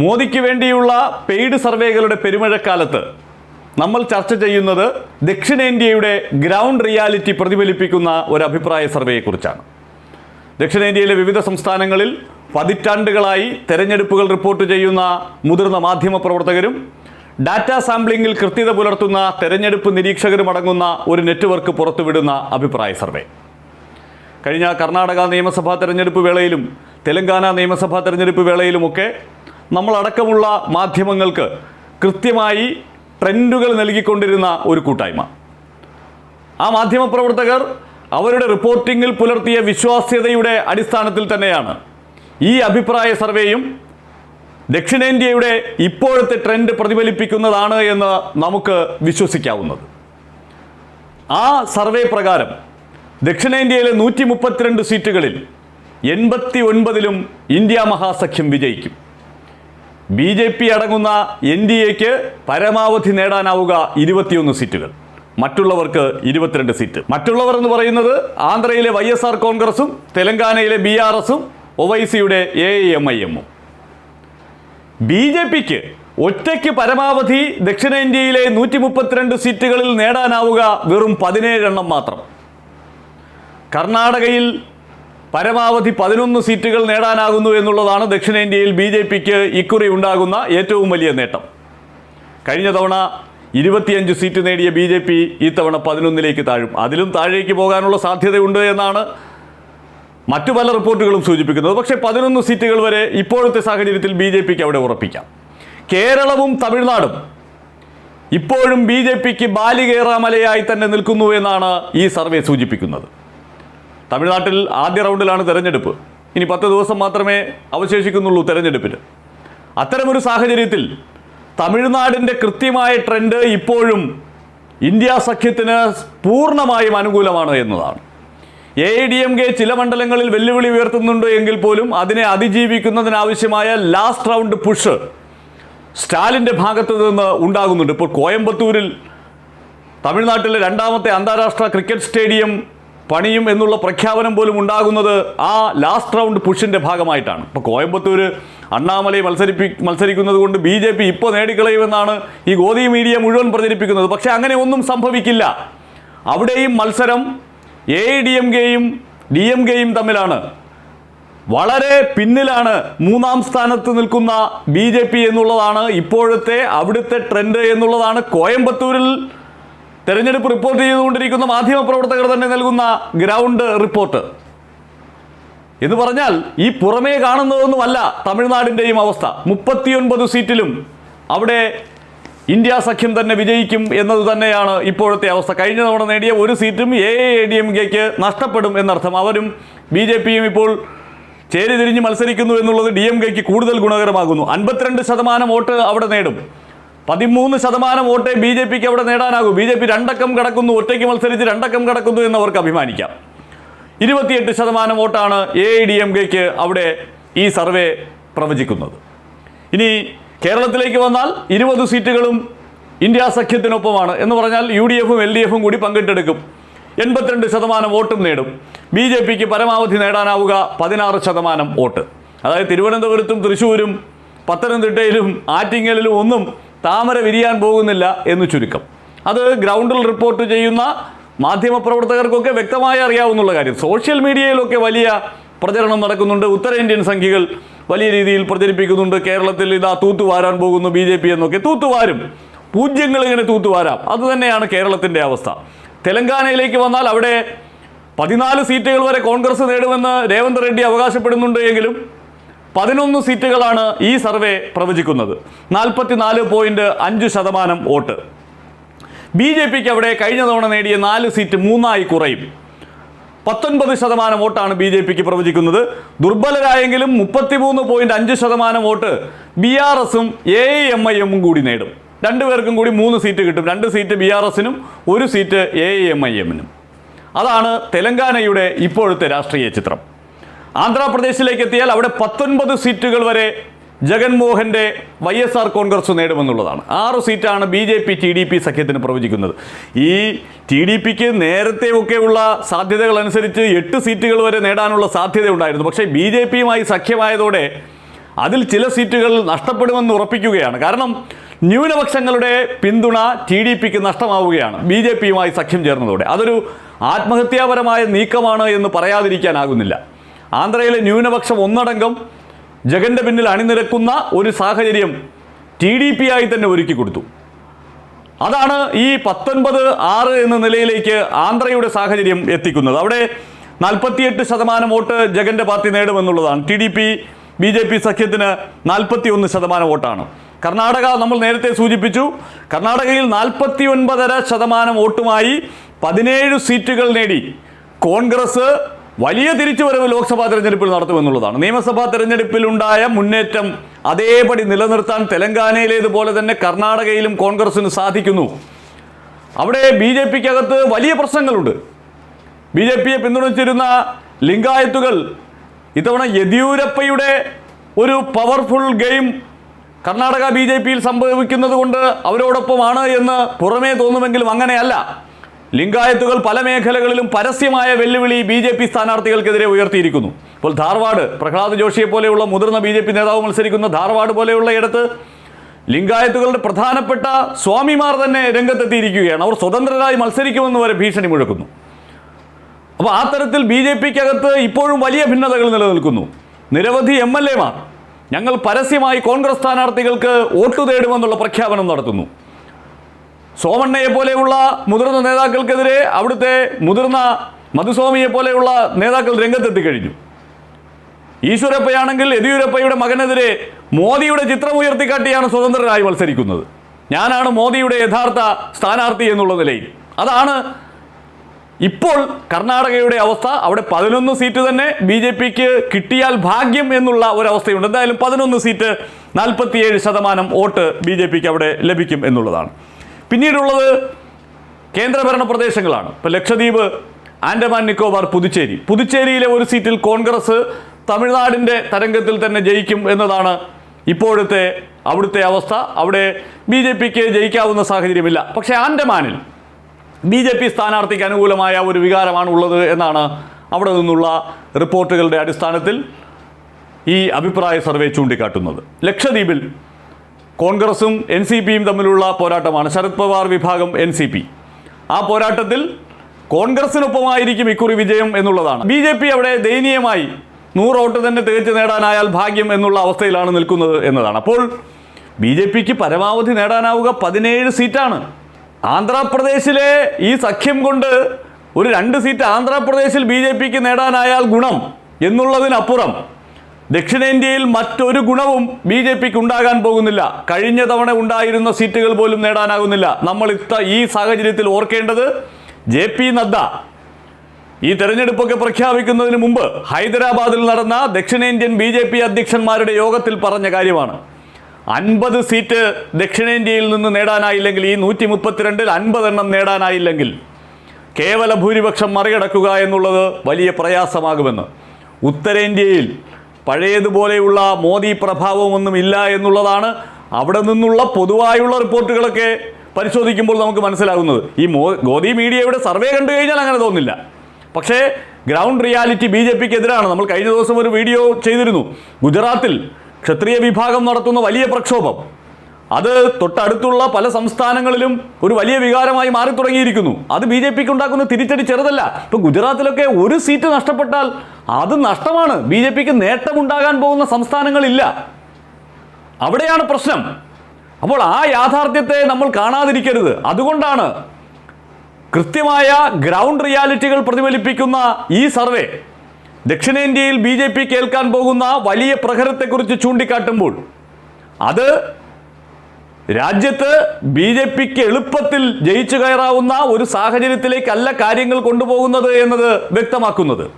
മോദിക്ക് വേണ്ടിയുള്ള പെയ്ഡ് സർവേകളുടെ പെരുമഴക്കാലത്ത് നമ്മൾ ചർച്ച ചെയ്യുന്നത് ദക്ഷിണേന്ത്യയുടെ ഗ്രൗണ്ട് റിയാലിറ്റി പ്രതിഫലിപ്പിക്കുന്ന ഒരു അഭിപ്രായ സർവേയെക്കുറിച്ചാണ്. ദക്ഷിണേന്ത്യയിലെ വിവിധ സംസ്ഥാനങ്ങളിൽ പതിറ്റാണ്ടുകളായി തെരഞ്ഞെടുപ്പുകൾ റിപ്പോർട്ട് ചെയ്യുന്ന മുതിർന്ന മാധ്യമ പ്രവർത്തകരും ഡാറ്റാ സാമ്പിളിംഗിൽ കൃത്യത പുലർത്തുന്ന തെരഞ്ഞെടുപ്പ് നിരീക്ഷകരും അടങ്ങുന്ന ഒരു നെറ്റ്വർക്ക് പുറത്തുവിടുന്ന അഭിപ്രായ സർവേ. കഴിഞ്ഞ കർണാടക നിയമസഭാ തെരഞ്ഞെടുപ്പ് വേളയിലും തെലങ്കാന നിയമസഭാ തെരഞ്ഞെടുപ്പ് വേളയിലുമൊക്കെ നമ്മളടക്കമുള്ള മാധ്യമങ്ങൾക്ക് കൃത്യമായി ട്രെൻഡുകൾ നൽകിക്കൊണ്ടിരുന്ന ഒരു കൂട്ടായ്മ. ആ മാധ്യമപ്രവർത്തകർ അവരുടെ റിപ്പോർട്ടിങ്ങിൽ പുലർത്തിയ വിശ്വാസ്യതയുടെ അടിസ്ഥാനത്തിൽ തന്നെയാണ് ഈ അഭിപ്രായ സർവേയും ദക്ഷിണേന്ത്യയുടെ ഇപ്പോഴത്തെ ട്രെൻഡ് പ്രതിഫലിപ്പിക്കുന്നതാണ് എന്ന് നമുക്ക് വിശ്വസിക്കാവുന്നത്. ആ സർവേ പ്രകാരം ദക്ഷിണേന്ത്യയിലെ നൂറ്റി മുപ്പത്തിരണ്ട് സീറ്റുകളിൽ എൺപത്തി ഒൻപതിലും ഇന്ത്യ മഹാസഖ്യം വിജയിക്കും. ബി ജെ പി അടങ്ങുന്ന എൻ ഡി എക്ക് പരമാവധി നേടാനാവുക ഇരുപത്തിയൊന്ന് സീറ്റുകൾ. മറ്റുള്ളവർക്ക് ഇരുപത്തിരണ്ട് സീറ്റ്. മറ്റുള്ളവർ എന്ന് പറയുന്നത് ആന്ധ്രയിലെ വൈ എസ് ആർ കോൺഗ്രസും തെലങ്കാനയിലെ ബി ആർ എസും ഒവൈസിയുടെ എ എം ഐ എമ്മും. ബി ജെ പിക്ക് ഒറ്റയ്ക്ക് പരമാവധി ദക്ഷിണേന്ത്യയിലെ നൂറ്റി മുപ്പത്തിരണ്ട് സീറ്റുകളിൽ നേടാനാവുക വെറും പതിനേഴെണ്ണം മാത്രം. കർണാടകയിൽ പരമാവധി പതിനൊന്ന് സീറ്റുകൾ നേടാനാകുന്നു എന്നുള്ളതാണ് ദക്ഷിണേന്ത്യയിൽ ബി ജെ പിക്ക് ഇക്കുറി ഉണ്ടാകുന്ന ഏറ്റവും വലിയ നേട്ടം. കഴിഞ്ഞ തവണ ഇരുപത്തിയഞ്ച് സീറ്റ് നേടിയ ബി ജെ പി ഇത്തവണ പതിനൊന്നിലേക്ക് താഴും. അതിലും താഴേക്ക് പോകാനുള്ള സാധ്യതയുണ്ട് എന്നാണ് മറ്റു പല റിപ്പോർട്ടുകളും സൂചിപ്പിക്കുന്നത്. പക്ഷേ പതിനൊന്ന് സീറ്റുകൾ വരെ ഇപ്പോഴത്തെ സാഹചര്യത്തിൽ ബി ജെ പിക്ക് അവിടെ ഉറപ്പിക്കാം. കേരളവും തമിഴ്നാടും ഇപ്പോഴും ബി ജെ പിക്ക് ബാലികേറാമലയായി തന്നെ നിൽക്കുന്നു എന്നാണ് ഈ സർവേ സൂചിപ്പിക്കുന്നത്. തമിഴ്നാട്ടിൽ ആദ്യ റൗണ്ടിലാണ് തെരഞ്ഞെടുപ്പ്. ഇനി പത്ത് ദിവസം മാത്രമേ അവശേഷിക്കുന്നുള്ളൂ തെരഞ്ഞെടുപ്പിന്. അത്തരമൊരു സാഹചര്യത്തിൽ തമിഴ്നാടിന്റെ കൃത്യമായ ട്രെൻഡ് ഇപ്പോഴും ഇന്ത്യ സഖ്യത്തിന് പൂർണമായും അനുകൂലമാണ് എന്നതാണ്. A I D M K ചില മണ്ഡലങ്ങളിൽ വെല്ലുവിളി ഉയർത്തുന്നുണ്ട് എങ്കിൽ പോലും അതിനെ അതിജീവിക്കുന്നതിനാവശ്യമായ ലാസ്റ്റ് റൗണ്ട് പുഷ് സ്റ്റാലിന്റെ ഭാഗത്ത് നിന്ന് ഉണ്ടാകുന്നുണ്ട്. ഇപ്പോൾ കോയമ്പത്തൂരിൽ തമിഴ്നാട്ടിലെ രണ്ടാമത്തെ അന്താരാഷ്ട്ര ക്രിക്കറ്റ് സ്റ്റേഡിയം പണിയും എന്നുള്ള പ്രഖ്യാപനം പോലും ഉണ്ടാകുന്നത് ആ ലാസ്റ്റ് റൗണ്ട് പുഷിന്റെ ഭാഗമായിട്ടാണ്. ഇപ്പോൾ കോയമ്പത്തൂർ അണ്ണാമലൈ മത്സരിപ്പി മത്സരിക്കുന്നത് കൊണ്ട് ബി ജെ പി ഇപ്പോൾ നേടിക്കളയുമെന്നാണ് ഈ ഗോദി മീഡിയ മുഴുവൻ പ്രചരിപ്പിക്കുന്നത്. പക്ഷേ അങ്ങനെ ഒന്നും സംഭവിക്കില്ല. അവിടെയും മത്സരം എ ഡി എം കെയും ഡി എം കെയും തമ്മിലാണ്. വളരെ പിന്നിലാണ് മൂന്നാം സ്ഥാനത്ത് നിൽക്കുന്ന ബി ജെ പി എന്നുള്ളതാണ് ഇപ്പോഴത്തെ അവിടുത്തെ ട്രെൻഡ് എന്നുള്ളതാണ് കോയമ്പത്തൂരിൽ തെരഞ്ഞെടുപ്പ് റിപ്പോർട്ട് ചെയ്തുകൊണ്ടിരിക്കുന്ന മാധ്യമപ്രവർത്തകർ തന്നെ നൽകുന്ന ഗ്രൗണ്ട് റിപ്പോർട്ട്. എന്ന് പറഞ്ഞാൽ ഈ പുറമേ കാണുന്നതൊന്നുമല്ല തമിഴ്നാടിന്റെയും അവസ്ഥ. മുപ്പത്തിയൊൻപത് സീറ്റിലും അവിടെ ഇന്ത്യ സഖ്യം തന്നെ വിജയിക്കും എന്നത് തന്നെയാണ് ഇപ്പോഴത്തെ അവസ്ഥ. കഴിഞ്ഞ തവണ നേടിയ ഒരു സീറ്റും എ എ ഡി എം കെക്ക് നഷ്ടപ്പെടും എന്നർത്ഥം. അവരും ബി ജെ പിയും ഇപ്പോൾ ചേരി തിരിഞ്ഞ് മത്സരിക്കുന്നു എന്നുള്ളത് ഡി എം കെക്ക് കൂടുതൽ ഗുണകരമാകുന്നു. അൻപത്തിരണ്ട് ശതമാനം വോട്ട് അവിടെ നേടും. പതിമൂന്ന് ശതമാനം വോട്ടേ ബി ജെ പിക്ക് അവിടെ നേടാനാകൂ. ബി ജെ പി രണ്ടക്കം കിടക്കുന്നു ഒറ്റയ്ക്ക് മത്സരിച്ച് രണ്ടക്കം കിടക്കുന്നു എന്ന് അവർക്ക് അഭിമാനിക്കാം. ഇരുപത്തിയെട്ട് ശതമാനം വോട്ടാണ് എ ഐ ഡി എം കെക്ക് അവിടെ ഈ സർവേ പ്രവചിക്കുന്നത്. ഇനി കേരളത്തിലേക്ക് വന്നാൽ ഇരുപത് സീറ്റുകളും ഇന്ത്യ സഖ്യത്തിനൊപ്പമാണ്. എന്ന് പറഞ്ഞാൽ യു ഡി എഫും എൽ ഡി എഫും കൂടി പങ്കിട്ടെടുക്കും. എൺപത്തിരണ്ട് ശതമാനം വോട്ടും നേടും. ബി ജെ പിക്ക് പരമാവധി നേടാനാവുക പതിനാറ് ശതമാനം വോട്ട്. അതായത് തിരുവനന്തപുരത്തും തൃശ്ശൂരും പത്തനംതിട്ടയിലും ആറ്റിങ്ങലിലും ഒന്നും താമര വിരിയാൻ പോകുന്നില്ല എന്ന് ചുരുക്കം. അത് ഗ്രൗണ്ടിൽ റിപ്പോർട്ട് ചെയ്യുന്ന മാധ്യമപ്രവർത്തകർക്കൊക്കെ വ്യക്തമായി അറിയാവുന്നുള്ള കാര്യം. സോഷ്യൽ മീഡിയയിലൊക്കെ വലിയ പ്രചരണം നടക്കുന്നുണ്ട്. ഉത്തരേന്ത്യൻ സംഖ്യകൾ വലിയ രീതിയിൽ പ്രചരിപ്പിക്കുന്നുണ്ട്. കേരളത്തിൽ ഇതാ തൂത്തുവാരാൻ പോകുന്നു ബി ജെ പി എന്നൊക്കെ. തൂത്തുവാരും പൂജ്യങ്ങൾ ഇങ്ങനെ തൂത്തുവാരാം. അതുതന്നെയാണ് കേരളത്തിന്റെ അവസ്ഥ. തെലങ്കാനയിലേക്ക് വന്നാൽ അവിടെ പതിനാല് സീറ്റുകൾ വരെ കോൺഗ്രസ് നേടുമെന്ന് രേവന്ത് റെഡ്ഡി അവകാശപ്പെടുന്നുണ്ട് എങ്കിലും പതിനൊന്ന് സീറ്റുകളാണ് ഈ സർവേ പ്രവചിക്കുന്നത്. നാൽപ്പത്തിനാല് പോയിന്റ് അഞ്ച് ശതമാനം വോട്ട്. ബി ജെ പിക്ക് അവിടെ കഴിഞ്ഞ തവണ നേടിയ നാല് സീറ്റ് മൂന്നായി കുറയും. പത്തൊൻപത് ശതമാനം വോട്ടാണ് ബി ജെ പിക്ക് പ്രവചിക്കുന്നത്. ദുർബലരായെങ്കിലും മുപ്പത്തിമൂന്ന് പോയിന്റ് അഞ്ച് ശതമാനം വോട്ട് ബി ആർ എസും എ എം ഐ എമ്മും കൂടി നേടും. രണ്ടുപേർക്കും കൂടി മൂന്ന് സീറ്റ് കിട്ടും. രണ്ട് സീറ്റ് ബി ആർ എസിനും ഒരു സീറ്റ് എ എം ഐ എമ്മിനും. അതാണ് തെലങ്കാനയുടെ ഇപ്പോഴത്തെ രാഷ്ട്രീയ ചിത്രം. ആന്ധ്രാപ്രദേശിലേക്ക് എത്തിയാൽ അവിടെ പത്തൊൻപത് സീറ്റുകൾ വരെ ജഗൻമോഹന്റെ വൈ എസ് ആർ കോൺഗ്രസ് നേടുമെന്നുള്ളതാണ്. ആറ് സീറ്റാണ് B J P T D P സഖ്യത്തിന് പ്രവചിക്കുന്നത്. ഈ ടി ഡി പിക്ക് നേരത്തെ ഒക്കെയുള്ള സാധ്യതകൾ അനുസരിച്ച് എട്ട് സീറ്റുകൾ വരെ നേടാനുള്ള സാധ്യത ഉണ്ടായിരുന്നു പക്ഷേ ബി ജെ പിയുമായി സഖ്യമായതോടെ അതിൽ ചില സീറ്റുകൾ നഷ്ടപ്പെടുമെന്ന് ഉറപ്പിക്കുകയാണ്. കാരണം ന്യൂനപക്ഷങ്ങളുടെ പിന്തുണ ടി ഡി പിക്ക് നഷ്ടമാവുകയാണ് ബി ജെ പിയുമായി സഖ്യം ചേർന്നതോടെ. അതൊരു ആത്മഹത്യാപരമായ നീക്കമാണ് എന്ന് പറയാതിരിക്കാനാകുന്നില്ല. ആന്ധ്രയിലെ ന്യൂനപക്ഷം ഒന്നടങ്കം ജഗന്റെ പിന്നിൽ അണിനിരക്കുന്ന ഒരു സാഹചര്യം ടി ഡി പി ആയി തന്നെ ഒരുക്കി കൊടുത്തു. അതാണ് ഈ പത്തൊൻപത് ആറ് എന്ന നിലയിലേക്ക് ആന്ധ്രയുടെ സാഹചര്യം എത്തിക്കുന്നത്. അവിടെ നാൽപ്പത്തിയെട്ട് ശതമാനം വോട്ട് ജഗന്റെ party നേടുമെന്നുള്ളതാണ്. T D P B J P സഖ്യത്തിന് നാൽപ്പത്തി ഒന്ന് ശതമാനം വോട്ടാണ്. കർണാടക നമ്മൾ നേരത്തെ സൂചിപ്പിച്ചു. കർണാടകയിൽ നാൽപ്പത്തി ഒൻപതര ശതമാനം വോട്ടുമായി പതിനേഴ് സീറ്റുകൾ നേടി. കോൺഗ്രസ് വലിയ തിരിച്ചുവരവ് ലോക്സഭാ തെരഞ്ഞെടുപ്പിൽ നടത്തുമെന്നുള്ളതാണ്. നിയമസഭാ തെരഞ്ഞെടുപ്പിലുണ്ടായ മുന്നേറ്റം അതേപടി നിലനിർത്താൻ തെലങ്കാനയിലേതുപോലെ തന്നെ കർണാടകയിലും കോൺഗ്രസിന് സാധിക്കുന്നു. അവിടെ ബി ജെ പിക്കകത്ത് വലിയ പ്രശ്നങ്ങളുണ്ട്. ബി ജെ പിയെ പിന്തുണച്ചിരുന്ന ലിംഗായത്തുകൾ ഇത്തവണ യെദ്യൂരപ്പയുടെ ഒരു powerful game Karnataka B J പിയിൽ സംഭവിക്കുന്നത് കൊണ്ട് അവരോടൊപ്പമാണ് എന്ന് പുറമേ തോന്നുമെങ്കിലും അങ്ങനെയല്ല. ലിംഗായത്തുകൾ പല മേഖലകളിലും പരസ്യമായ വെല്ലുവിളി ബി ജെ പി സ്ഥാനാർത്ഥികൾക്കെതിരെ ഉയർത്തിയിരിക്കുന്നു. ഇപ്പോൾ ധാർവാഡ് പ്രഹ്ലാദ് ജോഷിയെ പോലെയുള്ള മുതിർന്ന ബി ജെ പി നേതാവ് മത്സരിക്കുന്ന ധാർവാഡ് പോലെയുള്ള ഇടത്ത് ലിംഗായത്തുകളുടെ പ്രധാനപ്പെട്ട സ്വാമിമാർ തന്നെ രംഗത്തെത്തിയിരിക്കുകയാണ്. അവർ സ്വതന്ത്രരായി മത്സരിക്കുമെന്ന് വരെ ഭീഷണി മുഴക്കുന്നു. അപ്പോൾ ആ തരത്തിൽ ബി ജെ പിക്കകത്ത് ഇപ്പോഴും വലിയ ഭിന്നതകൾ നിലനിൽക്കുന്നു. നിരവധി എം എൽ എമാർ ഞങ്ങൾ പരസ്യമായി കോൺഗ്രസ് സ്ഥാനാർത്ഥികൾക്ക് വോട്ട് തേടുമെന്നുള്ള പ്രഖ്യാപനം നടത്തുന്നു. സോമണ്ണയെ പോലെയുള്ള മുതിർന്ന നേതാക്കൾക്കെതിരെ അവിടുത്തെ മുതിർന്ന മധുസ്വാമിയെ പോലെയുള്ള നേതാക്കൾ രംഗത്തെത്തിക്കഴിഞ്ഞു ഈശ്വരപ്പയാണെങ്കിൽ യെദ്യൂരപ്പയുടെ മകനെതിരെ മോദിയുടെ ചിത്രം ഉയർത്തിക്കാട്ടിയാണ് സ്വതന്ത്രരായി മത്സരിക്കുന്നത്. ഞാനാണ് മോദിയുടെ യഥാർത്ഥ സ്ഥാനാർത്ഥി എന്നുള്ള നിലയിൽ. അതാണ് ഇപ്പോൾ കർണാടകയുടെ അവസ്ഥ. അവിടെ പതിനൊന്ന് സീറ്റ് തന്നെ ബി ജെ പിക്ക് കിട്ടിയാൽ ഭാഗ്യം എന്നുള്ള ഒരവസ്ഥയുണ്ട്. എന്തായാലും പതിനൊന്ന് സീറ്റ് നാൽപ്പത്തിയേഴ് ശതമാനം വോട്ട് ബി ജെ പിക്ക് അവിടെ ലഭിക്കും എന്നുള്ളതാണ്. പിന്നീടുള്ളത് കേന്ദ്രഭരണ പ്രദേശങ്ങളാണ്. ഇപ്പോൾ ലക്ഷദ്വീപ് ആൻഡമാൻ നിക്കോബാർ പുതുച്ചേരി. പുതുച്ചേരിയിലെ ഒരു സീറ്റിൽ കോൺഗ്രസ് തമിഴ്നാടിന്റെ തരംഗത്തിൽ തന്നെ ജയിക്കും എന്നതാണ് ഇപ്പോഴത്തെ അവിടുത്തെ അവസ്ഥ. അവിടെ ബി ജെ പിക്ക് ജയിക്കാവുന്ന സാഹചര്യമില്ല. പക്ഷേ ആൻഡമാനിൽ ബി ജെ പി സ്ഥാനാർത്ഥിക്ക് അനുകൂലമായ ഒരു വികാരമാണ് ഉള്ളത് എന്നാണ് അവിടെ നിന്നുള്ള റിപ്പോർട്ടുകളുടെ അടിസ്ഥാനത്തിൽ ഈ അഭിപ്രായ സർവേ ചൂണ്ടിക്കാട്ടുന്നത്. ലക്ഷദ്വീപിൽ കോൺഗ്രസും എൻ സി പിയും തമ്മിലുള്ള പോരാട്ടമാണ്. ശരത് പവാർ വിഭാഗം എൻ സി പി. ആ പോരാട്ടത്തിൽ കോൺഗ്രസിനൊപ്പമായിരിക്കും ഇക്കുറി വിജയം എന്നുള്ളതാണ്. ബി ജെ പി അവിടെ ദയനീയമായി നൂറ് വോട്ട് തന്നെ തികച്ചു നേടാനായാൽ ഭാഗ്യം എന്നുള്ള അവസ്ഥയിലാണ് നിൽക്കുന്നത് എന്നതാണ്. അപ്പോൾ ബി ജെ പിക്ക് പരമാവധി നേടാനാവുക പതിനേഴ് സീറ്റാണ്. ആന്ധ്രാപ്രദേശിലെ ഈ സഖ്യം കൊണ്ട് ഒരു രണ്ട് സീറ്റ് ആന്ധ്രാപ്രദേശിൽ ബി ജെ പിക്ക് നേടാനായാൽ ഗുണം എന്നുള്ളതിനപ്പുറം ദക്ഷിണേന്ത്യയിൽ മറ്റൊരു ഗുണവും ബി ജെ പിക്ക് ഉണ്ടാകാൻ പോകുന്നില്ല. കഴിഞ്ഞ തവണ ഉണ്ടായിരുന്ന സീറ്റുകൾ പോലും നേടാനാകുന്നില്ല. നമ്മൾ ഇത്ത ഈ സാഹചര്യത്തിൽ ഓർക്കേണ്ടത് ജെ പി നദ്ദ. ഈ തെരഞ്ഞെടുപ്പൊക്കെ പ്രഖ്യാപിക്കുന്നതിന് മുമ്പ് ഹൈദരാബാദിൽ നടന്ന ദക്ഷിണേന്ത്യൻ ബി ജെ പി അധ്യക്ഷന്മാരുടെ യോഗത്തിൽ പറഞ്ഞ കാര്യമാണ്. അൻപത് സീറ്റ് ദക്ഷിണേന്ത്യയിൽ നിന്ന് നേടാനായില്ലെങ്കിൽ ഈ നൂറ്റി മുപ്പത്തിരണ്ടിൽ അൻപതെണ്ണം നേടാനായില്ലെങ്കിൽ കേവല ഭൂരിപക്ഷം മറികടക്കുക എന്നുള്ളത് വലിയ പ്രയാസമാകുമെന്ന്. ഉത്തരേന്ത്യയിൽ പഴയതുപോലെയുള്ള മോദി പ്രഭാവമൊന്നും ഇല്ല എന്നുള്ളതാണ് അവിടെ നിന്നുള്ള പൊതുവായുള്ള റിപ്പോർട്ടുകളൊക്കെ പരിശോധിക്കുമ്പോൾ നമുക്ക് മനസ്സിലാകുന്നത്. ഈ മോ ഗോദി മീഡിയയുടെ സർവേ കണ്ടു കഴിഞ്ഞാൽ അങ്ങനെ തോന്നില്ല. പക്ഷേ ഗ്രൗണ്ട് റിയാലിറ്റി ബി ജെ പിക്ക് എതിരാണ് നമ്മൾ കഴിഞ്ഞ ദിവസം ഒരു വീഡിയോ ചെയ്തിരുന്നു. ഗുജറാത്തിൽ ക്ഷത്രിയ വിഭാഗം നടത്തുന്ന വലിയ പ്രക്ഷോഭം. അത് തൊട്ടടുത്തുള്ള പല സംസ്ഥാനങ്ങളിലും ഒരു വലിയ വികാരമായി മാറി തുടങ്ങിയിരിക്കുന്നു അത് ബി ജെ പിക്ക് ഉണ്ടാക്കുന്ന തിരിച്ചടി ചെറുതല്ല. ഇപ്പൊ ഗുജറാത്തിലൊക്കെ ഒരു സീറ്റ് നഷ്ടപ്പെട്ടാൽ അത് നഷ്ടമാണ്. ബി ജെ പിക്ക് നേട്ടമുണ്ടാകാൻ പോകുന്ന സംസ്ഥാനങ്ങളില്ല. അവിടെയാണ് പ്രശ്നം. അപ്പോൾ ആ യാഥാർത്ഥ്യത്തെ നമ്മൾ കാണാതിരിക്കരുത്. അതുകൊണ്ടാണ് കൃത്യമായ ഗ്രൗണ്ട് റിയാലിറ്റികൾ പ്രതിഫലിപ്പിക്കുന്ന ഈ സർവേ. ദക്ഷിണേന്ത്യയിൽ ബി കേൾക്കാൻ പോകുന്ന വലിയ പ്രഹരത്തെക്കുറിച്ച് ചൂണ്ടിക്കാട്ടുമ്പോൾ. അത് രാജ്യത്ത് ബി ജെ പിക്ക് എളുപ്പത്തിൽ ജയിച്ചു കയറാവുന്ന ഒരു സാഹചര്യത്തിലേക്കല്ല കാര്യങ്ങൾ കൊണ്ടുപോകുന്നത് എന്നത് വ്യക്തമാക്കുന്നത്.